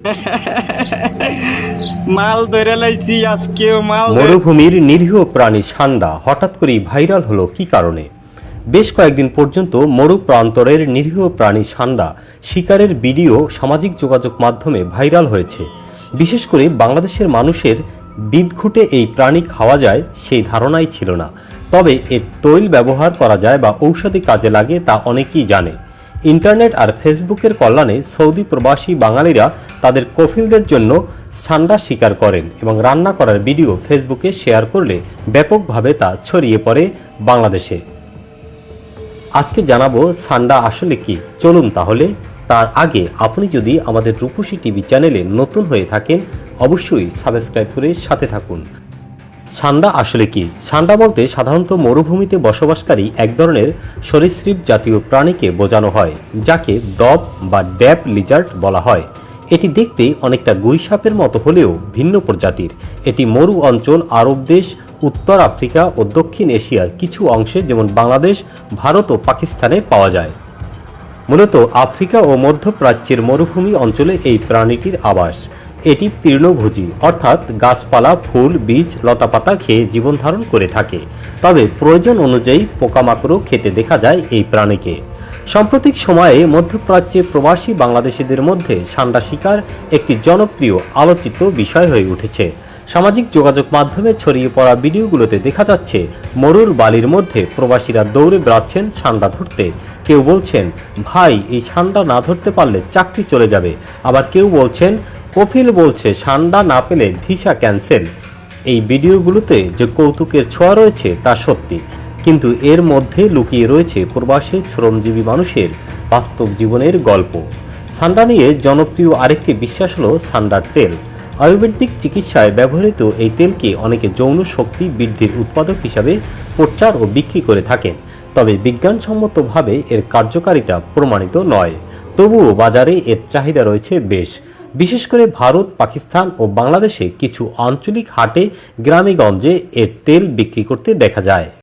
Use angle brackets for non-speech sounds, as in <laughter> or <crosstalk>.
<laughs> মাল ধরে লাইছি, আজকেও মাল মরুভূমির নিরীহ প্রাণী সান্ডা হঠাৎ করেই ভাইরাল হলো কি কারণে? বেশ কয়েকদিন পর্যন্ত মরু প্রান্তরের নিরীহ প্রাণী সান্ডা শিকারের ভিডিও সামাজিক যোগাযোগ মাধ্যমে ভাইরাল হয়েছে। বিশেষ করে বাংলাদেশের মানুষের বিদঘুটে এই প্রাণী খাওয়া যায় সেই ধারণাই ছিল না। তবে এর তৈল ব্যবহার করা যায় বা ঔষধি কাজে লাগে তা অনেকেই জানে। ইন্টারনেট আর ফেসবুকের কল্যাণে সৌদি প্রবাসী বাঙালিরা তাদের কফিলদের জন্য সান্ডা শিকার করেন এবং রান্না করার ভিডিও ফেসবুকে শেয়ার করলে ব্যাপকভাবে তা ছড়িয়ে পড়ে বাংলাদেশে। আজকে জানাব সান্ডা আসলে কি। চলুন তাহলে, তার আগে আপনি যদি আমাদের রূপসী টিভি চ্যানেলে নতুন হয়ে থাকেন, অবশ্যই সাবস্ক্রাইব করে সাথে থাকুন। সান্ডা আসলে কি? সান্ডা বলতে সাধারণত মরুভূমিতে বসবাসকারী এক ধরনের সরীসৃপ জাতীয় প্রাণীকে বোঝানো হয়, যাকে দব বা ড্যাব লিজার্ড বলা হয়। এটি দেখতে অনেকটা গুইসাপের মতো হলেও ভিন্ন প্রজাতির। এটি মরু অঞ্চল, আরব দেশ, উত্তর আফ্রিকা ও দক্ষিণ এশিয়ার কিছু অংশে, যেমন বাংলাদেশ, ভারত ও পাকিস্তানে পাওয়া যায়। মূলত আফ্রিকা ও মধ্যপ্রাচ্যের মরুভূমি অঞ্চলে এই প্রাণীটির আবাস। এটি তৃণভোজী, অর্থাৎ গাছপালা, ফুল, বীজ, লতাপাতা খেয়ে জীবন ধারণ করে থাকে। তবে প্রয়োজন অনুযায়ী পোকামাকড়ও খেতে দেখা যায় এই প্রাণীকে। সাম্প্রতিক সময়ে মধ্যপ্রাচ্যে প্রবাসী বাংলাদেশিদের মধ্যে সান্ডা শিকার একটি জনপ্রিয় আলোচিত বিষয় হয়ে উঠেছে। সামাজিক যোগাযোগ মাধ্যমে ছড়িয়ে পড়া ভিডিওগুলোতে দেখা যাচ্ছে, মরুর বালির মধ্যে প্রবাসীরা দৌড়ে বেড়াচ্ছেন সান্ডা ধরতে। কেউ বলছেন, ভাই, এই সান্ডা না ধরতে পারলে চাকরি চলে যাবে। আবার কেউ বলছেন কফিল বলছে, সান্ডা না পেলে ভিসা ক্যান্সেল। এই ভিডিওগুলোতে যে কৌতুকের ছোঁয়া রয়েছে তা সত্যি, কিন্তু এর মধ্যে লুকিয়ে রয়েছে প্রবাসী শ্রমজীবী মানুষের বাস্তব জীবনের গল্প। সান্ডা নিয়ে জনপ্রিয় আরেকটি বিশ্বাস হলো সান্ডার তেল। আয়ুর্বেদিক চিকিৎসায় ব্যবহৃত এই তেলকে অনেকে যৌন শক্তি বৃদ্ধির উৎপাদক হিসাবে প্রচার ও বিক্রি করে থাকেন। তবে বিজ্ঞানসম্মতভাবে এর কার্যকারিতা প্রমাণিত নয়। তবুও বাজারে এর চাহিদা রয়েছে বেশ। বিশেষ করে ভারত, পাকিস্তান ও বাংলাদেশে কিছু আঞ্চলিক হাটে গ্রামেগঞ্জে এর তেল বিক্রি করতে দেখা যায়।